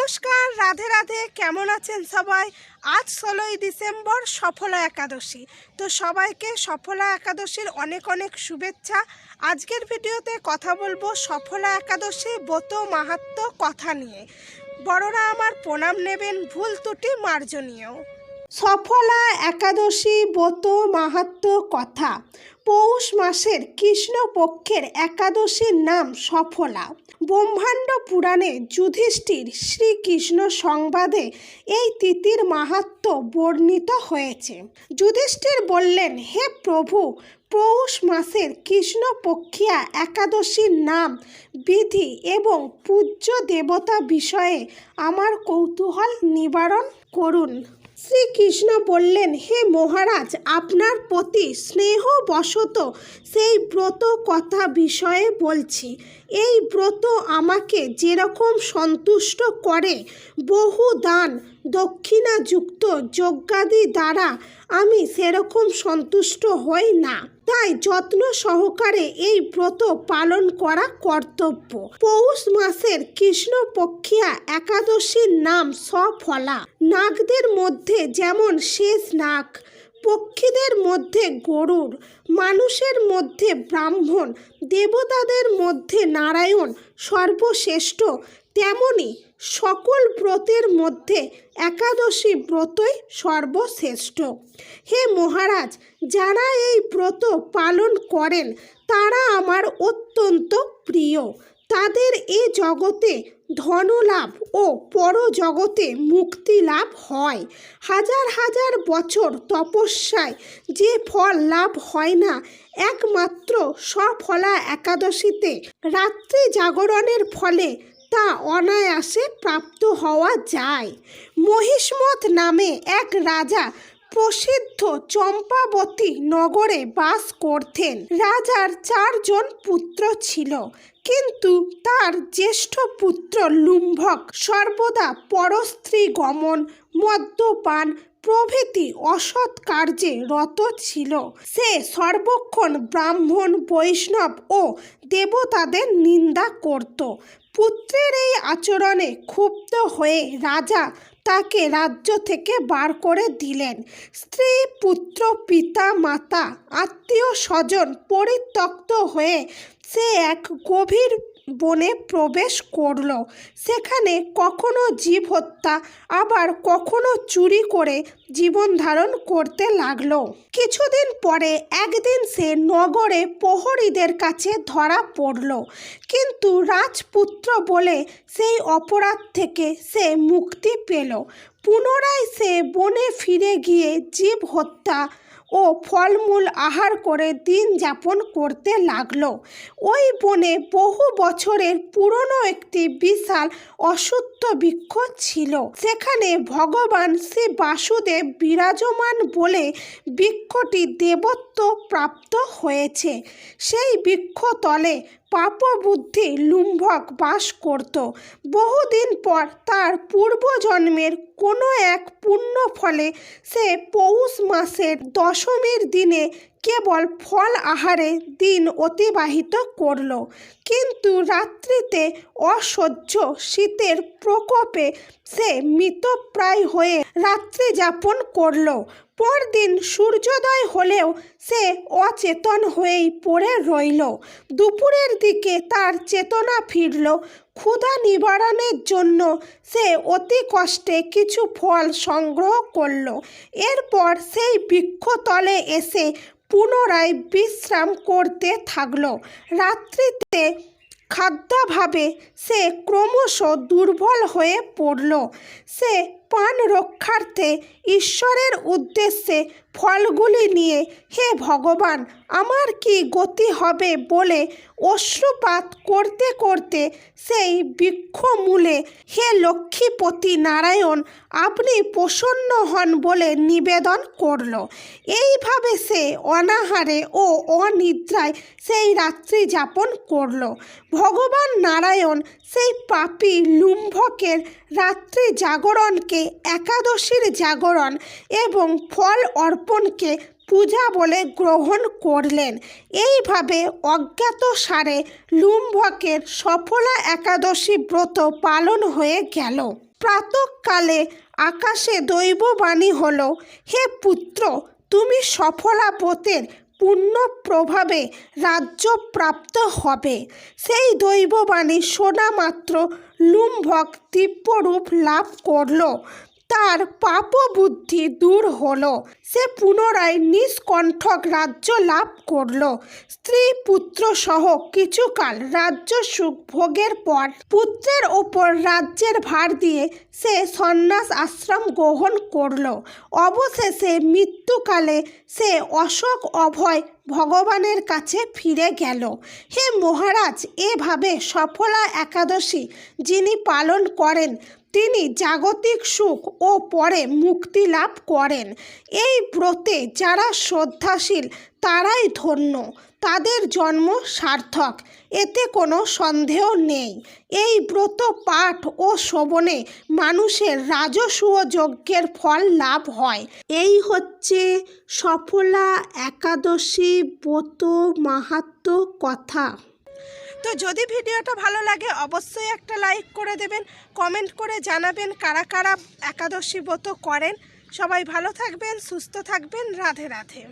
নমস্কার, রাধে রাধে, কেমন আছেন সবাই? আজ ষোলোই ডিসেম্বর, সফলা একাদশী। তো সবাইকে সফলা একাদশীর অনেক অনেক শুভেচ্ছা। আজকের ভিডিওতে কথা বলব সফলা একাদশী ব্রত মাহাত্ম কথা নিয়ে। বড়রা আমার প্রণাম নেবেন ভুল ত্রুটি মার্জনীয়। সফলা একাদশী ব্রত মাহাত্ম কথা। পৌষ মাসের কৃষ্ণপক্ষের একাদশীর নাম সফলা। ব্রহ্মাণ্ড পুরাণে যুধিষ্ঠির শ্রীকৃষ্ণ সংবাদে এই তিথির মাহাত্ম বর্ণিত হয়েছে। যুধিষ্ঠির বললেন, হে প্রভু, পৌষ মাসের কৃষ্ণপক্ষিয়া একাদশীর নাম, বিধি এবং পূজ্য দেবতা বিষয়ে আমার কৌতূহল নিবারণ করুন। শ্রীকৃষ্ণ বললেন, হে মহারাজ, আপনার প্রতি স্নেহবশত সেই ব্রত কথা বিষয়ে বলছি। এই ব্রত আমাকে যেরকম সন্তুষ্ট করে, বহু দান, দক্ষিণাযুক্ত যজ্ঞাদি দ্বারা আমি সেরকম সন্তুষ্ট হই না। তাই যত্ন সহকারে এই ব্রত পালন করা কর্তব্য। পৌষ মাসের কৃষ্ণপক্ষিয়া একাদশীর নাম সফলা নাগদের মধ্যে যেমন শেষ নাগ, পক্ষীদের মধ্যে গরুর, মানুষের মধ্যে ব্রাহ্মণ, দেবতাদের মধ্যে নারায়ণ, সর্বশ্রেষ্ঠ তেমনি সকল ব্রতের মধ্যে একাদশী ব্রতই সর্বশ্রেষ্ঠ। হে মহারাজ, যারা এই ব্রত পালন করেন, তারা আমার অত্যন্ত প্রিয়। তাদের এ জগতে ধনলাভ ও পরজগতে মুক্তি লাভ হয়। হাজার হাজার বছর তপস্যায় যে ফল লাভ হয় না, একমাত্র সফলা একাদশীতে রাত্রি জাগরণের ফলে তা অনায়াসে প্রাপ্ত হওয়া যায়। মহিষ্মত নামে এক রাজা প্রসিদ্ধ চম্পাবতী নগরে বাস করতেন। রাজার চারজন পুত্র ছিল, কিন্তু তার জ্যেষ্ঠ পুত্র লুম্ভক সর্বদা পরস্ত্রী গমন মদ্যপান প্রভৃতি অসৎ কার্যে রত ছিল। সে সর্বক্ষণ ব্রাহ্মণ, বৈষ্ণব ও দেবতাদের নিন্দা করত। পুত্রের এই আচরণে ক্ষুব্ধ হয়ে রাজা তাকে রাজ্য থেকে বার করে দিলেন। স্ত্রী, পুত্র, পিতা, মাতা আত্মীয় স্বজন পরিত্যক্ত হয়ে সে এক গভীর বনে প্রবেশ করল। সেখানে কখনো জীব হত্যা, আবার কখনো চুরি করে জীবন ধারণ করতে লাগল। কিছুদিন পরে একদিন সে নগরে প্রহরীদের কাছে ধরা পড়ল। কিন্তু রাজপুত্র বলে সেই অপরাধ থেকে সে মুক্তি পেল। পুনরায় সে বনে ফিরে গিয়ে জীব হত্যা ও ফলমূল আহার করে দিন যাপন করতে লাগল। ওই বনে বহু বছরের পুরনো একটি বিশাল অসুস্থ বৃক্ষ ছিল। সেখানে ভগবান শ্রী বাসুদেব বিরাজমান বলে বৃক্ষটি দেবত্ব প্রাপ্ত হয়েছে। সেই বৃক্ষ বৃক্ষতলে পাপবুদ্ধি লুম্ভক বাস করত। বহুদিন পর তার পূর্বজন্মের কোনো এক পুণ্য ফলে সে পৌষ মাসের দশমীর দিনে কেবল ফল আহারে দিন অতিবাহিত করল। কিন্তু রাত্রিতে অসহ্য শীতের প্রকোপে সে মৃতপ্রায় হয়ে রাত্রি যাপন করল। পরদিন সূর্যোদয় হলেও সে অচেতন হয়েই পড়ে রইল। দুপুরের দিকে তার চেতনা ফিরল। ক্ষুধা নিবারণের জন্য সে অতি কষ্টে কিছু ফল সংগ্রহ করল। এরপর সেই বৃক্ষতলে এসে পুনরায় বিশ্রাম করতে থাকল। রাত্রিতে খাদ্যাভাবে সে ক্রমশ দুর্বল হয়ে পড়ল। সে পান রক্ষার্থে ঈশ্বরের উদ্দেশ্যে ফলগুলি নিয়ে, হে ভগবান, আমার কি গতি হবে? বলে অশ্রুপাত করতে করতে সেই বৃক্ষমূলে, হে লক্ষ্মীপতি নারায়ণ, আপনি প্রসন্ন হন বলে নিবেদন করল। এইভাবে সে অনাহারে ও অনিদ্রায় সেই রাত্রি যাপন করল। ভগবান নারায়ণ সেই পাপী লুম্ভকের রাত্রি জাগরণকে একাদশীর জাগরণ এবং ফল অর্পণকে পূজা বলে গ্রহণ করলেন। এইভাবে অজ্ঞাত সারে লুম্ভকের সফলা একাদশী ব্রত পালন হয়ে গেল। প্রাতকালে আকাশে দৈববাণী হল, হে পুত্র, তুমি সফলা ব্রতের পূর্ণ প্রভাবে রাজ্য প্রাপ্ত হবে। সেই দৈববাণী শোনা মাত্র লুম্ভক দিব্যরূপ লাভ করল। তার পাপ বুদ্ধি দূর হলো। সে পুনরায় নিষ্কণ্ঠক রাজ্য লাভ করল। স্ত্রী পুত্র সহ কিছুকাল রাজ্য সুখ ভোগের পর পুত্রের ওপর রাজ্যের ভার দিয়ে সে সন্ন্যাস আশ্রম গ্রহণ করল। অবশেষে মৃত্যুকালে সে অশোক অভয় ভগবানের কাছে ফিরে গেল। হে মহারাজ, এভাবে সফলা একাদশী যিনি পালন করেন, তিনি জাগতিক সুখ ও পরে মুক্তি লাভ করেন। এই ব্রতে যারা শ্রদ্ধাশীল তারাই ধন্য, তাদের জন্ম সার্থক, এতে কোনো সন্দেহ নেই। এই ব্রত পাঠ ও শোভনে মানুষের রাজসূয় যজ্ঞের ফল লাভ হয়। এই হচ্ছে সফলা একাদশী ব্রত মাহাত্ম কথা। তো যদি ভিডিওটা ভালো লাগে, অবশ্যই একটা লাইক করে দেবেন, কমেন্ট করে জানাবেন কারা কারা একাদশী ব্রত করেন। সবাই ভালো থাকবেন, সুস্থ থাকবেন, রাধে রাধে।